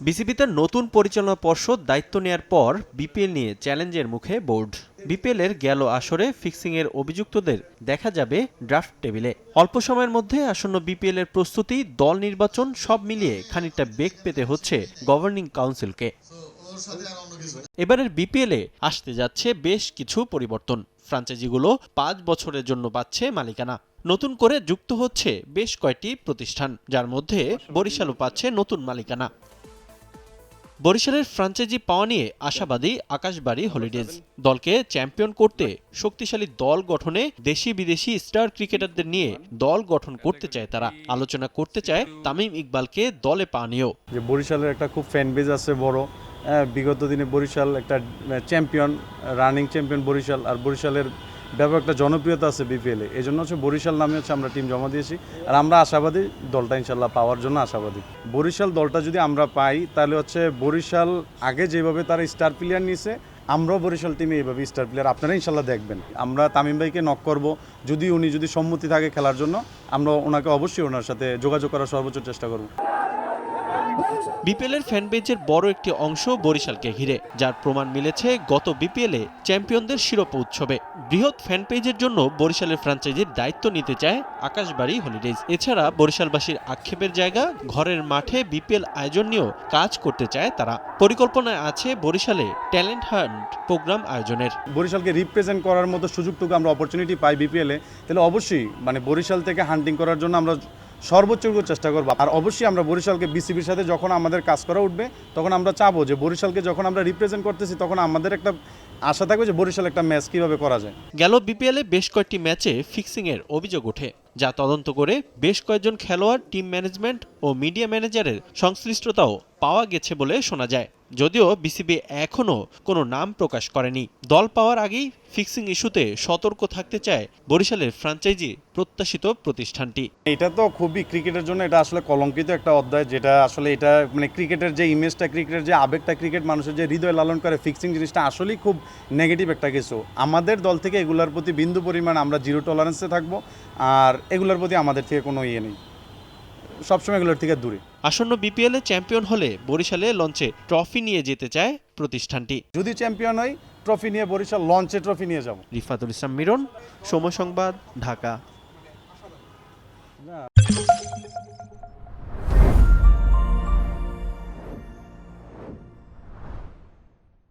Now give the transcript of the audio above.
বিসিবিতে নতুন পরিচালনা পর্ষদ দায়িত্ব নেয়ার পর বিপিএল নিয়ে চ্যালেঞ্জের মুখে বোর্ড। বিপিএল এর গেল আসরে ফিক্সিং এর অভিযুক্তদের দেখা যাবে ড্রাফট টেবিলে। অল্প সময়ের মধ্যে আসন্ন বিপিএল এর প্রস্তুতি, দল নির্বাচন সব মিলিয়ে খানিকটা বেগ পেতে হচ্ছে গভর্নিং কাউন্সিলকে। এবারের বিপিএলে আসতে যাচ্ছে বেশ কিছু পরিবর্তন। ফ্রাঞ্চাইজিগুলো পাঁচ বছরের জন্য পাচ্ছে মালিকানা। নতুন করে যুক্ত হচ্ছে বেশ কয়েকটি প্রতিষ্ঠান, যার মধ্যে বরিশালও পাচ্ছে নতুন মালিকানা। বরিশালের ফ্রাঞ্চাইজি পাওয়া নিয়ে আশাবাদী আকাশবাড়ি হলিডেজ। দলকে চ্যাম্পিয়ন করতে শক্তিশালী দল গঠনে দেশি বিদেশি স্টার ক্রিকেটারদের নিয়ে দল গঠন করতে চায় তারা। আলোচনা করতে চায় তামিম ইকবালকে দলে পাওয়া নিয়েও। যে বরিশালের একটা খুব ফ্যান বেজ আছে বড়। বিগত দিনে বরিশাল একটা চ্যাম্পিয়ন রানিং চ্যাম্পিয়ন বরিশাল। আর বরিশালের ব্যাপক একটা জনপ্রিয়তা আছে বিপিএলে এই জন্য হচ্ছে বরিশাল নামে হচ্ছে আমরা টিম জমা দিয়েছি। আর আমরা আশাবাদী দলটা ইনশাল্লাহ পাওয়ার জন্য আশাবাদী। বরিশাল দলটা যদি আমরা পাই, তাহলে হচ্ছে বরিশাল আগে যেভাবে তারা স্টার প্লেয়ার নিয়েছে আমরাও বরিশাল টিমে এইভাবে স্টার প্লেয়ার আপনারা ইনশাল্লাহ দেখবেন। আমরা তামিম ভাইকে নক করব। যদি উনি যদি সম্মতি থাকে খেলার জন্য, আমরা ওনাকে অবশ্যই ওনার সাথে যোগাযোগ করার সর্বোচ্চ চেষ্টা করব। বিপিএল এর ফ্যানবেজের বড় একটি অংশ বরিশালকে ঘিরে, যার প্রমাণ মিলেছে গত বিপিএলে চ্যাম্পিয়নদের শিরোপা উৎসবে। বৃহৎ ফ্যান পেজের জন্য বরিশালের ফ্র্যাঞ্চাইজির দায়িত্ব নিতে চায় আকাশবাড়ি হলিডেজ। এছাড়া বরিশালবাসীর আক্ষেপের জায়গা, ঘরের মাঠে বিপিএল আয়োজন নিয়েও কাজ করতে চায় তারা। পরিকল্পনায় আছে বরিশালে ট্যালেন্ট হান্ট প্রোগ্রাম আয়োজনের। বরিশালকে রিপ্রেজেন্ট করার মতো সুযোগটুকু আমরা অপরচুনিটি পাই বিপিএলে, তাহলে অবশ্যই মানে বরিশাল থেকে হান্টিং করার জন্য আমরা সর্বোচ্চটুকু চেষ্টা করব। আর অবশ্যই আমরা বরিশালকে বিসিবির সাথে যখন আমাদের কাজ করা উঠবে, তখন আমরা চাবো যে বরিশালকে যখন আমরা রিপ্রেজেন্ট করতেছি, তখন আমাদের একটা আশা থাকবে যে বরিশাল একটা ম্যাচ কীভাবে করা যায়। গেল বিপিএলে বেশ কয়েকটি ম্যাচে ফিক্সিং এর অভিযোগ ওঠে, যা তদন্ত করে বেশ কয়েকজন খেলোয়াড় টিম ম্যানেজমেন্ট ও মিডিয়া ম্যানেজারের সংশ্লিষ্টতাও পাওয়া গেছে বলে শোনা যায়। যদিও বিসিবি এখনও কোনো নাম প্রকাশ করেনি। দল পাওয়ার আগেই ফিক্সিং ইস্যুতে সতর্ক থাকতে চায় বরিশালের ফ্রাঞ্চাইজি প্রত্যাশিত প্রতিষ্ঠানটি। এটা তো খুবই ক্রিকেটের জন্য এটা আসলে কলঙ্কিত একটা অধ্যায় যেটা আসলে এটা মানে ক্রিকেটের যে ইমেজটা ক্রিকেটের যে আবেগটা, ক্রিকেট মানুষের যে হৃদয় লালন করে ফিক্সিং জিনিসটা আসলেই খুব নেগেটিভ একটা কিছু। আমাদের দল থেকে এগুলোর প্রতি বিন্দু পরিমাণ আমরা জিরো টলারেন্সে থাকব, আর এগুলোর প্রতি আমাদের থেকে কোনো ইয়ে নেই। সবসময় এগুলোর থেকে দূরে। আসন্ন বিপিএলে চ্যাম্পিয়ন হলে বরিশালে লঞ্চে ট্রফি নিয়ে যেতে চায় প্রতিষ্ঠানটি। যদি চ্যাম্পিয়ন হয় ট্রফি নিয়ে বরিশাল লঞ্চে ট্রফি নিয়ে যাব। রিফাতুল ইসলাম মিরন সময় সংবাদ ঢাকা।